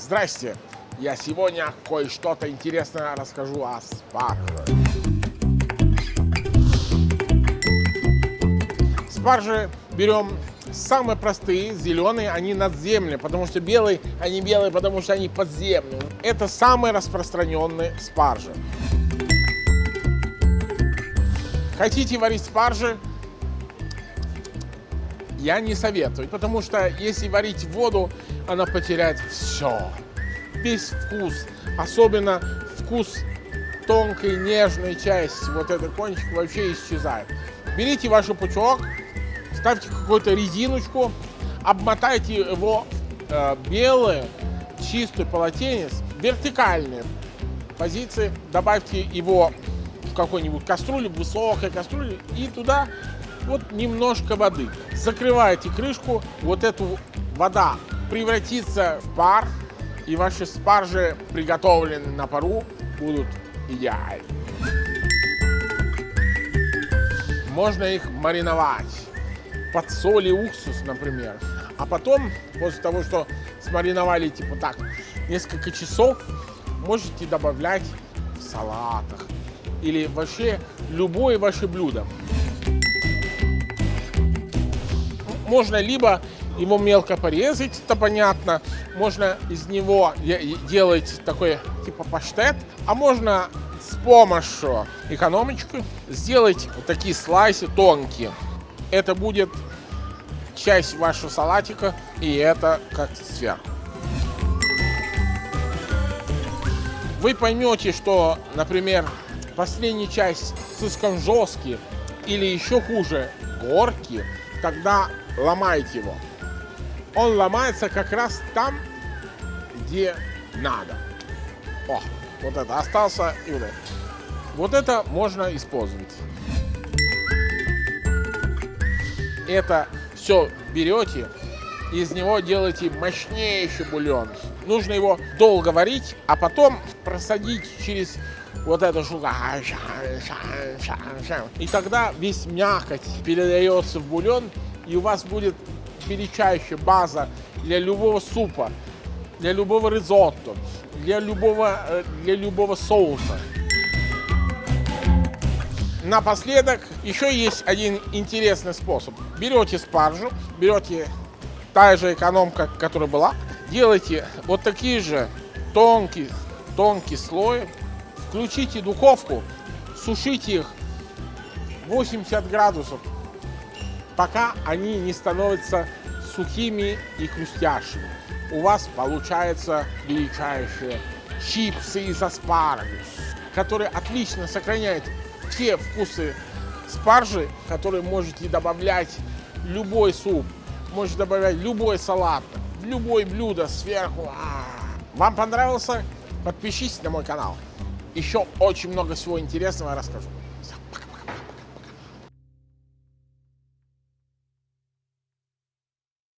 Здрасте! Я сегодня кое-что-то интересное расскажу о спарже. Спаржи берем самые простые, зеленые, они надземные, потому что белые, они белые, потому что они подземные. Это самые распространенные спаржи. Хотите варить спаржи? Я не советую, потому что если варить воду, она потеряет все. Весь вкус, особенно вкус тонкой нежной части, вот этот кончик вообще исчезает. Берите ваш пучок, ставьте какую-то резиночку, обмотайте его э, белое, чистый полотенец, вертикальные позиции, добавьте его какой-нибудь кастрюлю, высокой кастрюле, и туда вот немножко воды. Закрываете крышку, вот эту вода превратится в пар, и ваши спаржи, приготовленные на пару, будут идеальны. Можно их мариновать под соль и уксус, например. А потом, после того, что смариновали, типа так, несколько часов, можете добавлять в салатах или вообще любое ваше блюдо. Можно либо его мелко порезать, это понятно. Можно из него делать такой типа паштет, а можно с помощью экономочки сделать вот такие слайсы тонкие. Это будет часть вашего салатика, и это как сверху. Вы поймете, что, например, последняя часть слишком жесткие или еще хуже, горки, тогда ломайте его. Он ломается как раз там, где надо. О, вот это остался и вот это. Вот это можно использовать. Это все берете, из него делаете мощнейший бульон. Нужно его долго варить, а потом просадить через вот эту штуку. И тогда весь мякоть передается в бульон, и у вас будет величайшая база для любого супа, для любого ризотто, для любого, э, для любого соуса. Напоследок еще есть один интересный способ. Берете спаржу, берете та же экономка, которая была, делайте вот такие же тонкие, тонкие слои, включите духовку, сушите их 80 градусов пока они не становятся сухими и хрустящими. У вас получается величайшие чипсы из аспарагус, которые отлично сохраняют те вкусы спаржи, которые можете добавлять любой суп, можете добавлять любой салат, любое блюдо сверху. Вам понравился? Подпишитесь на мой канал. Еще очень много всего интересного расскажу. Все.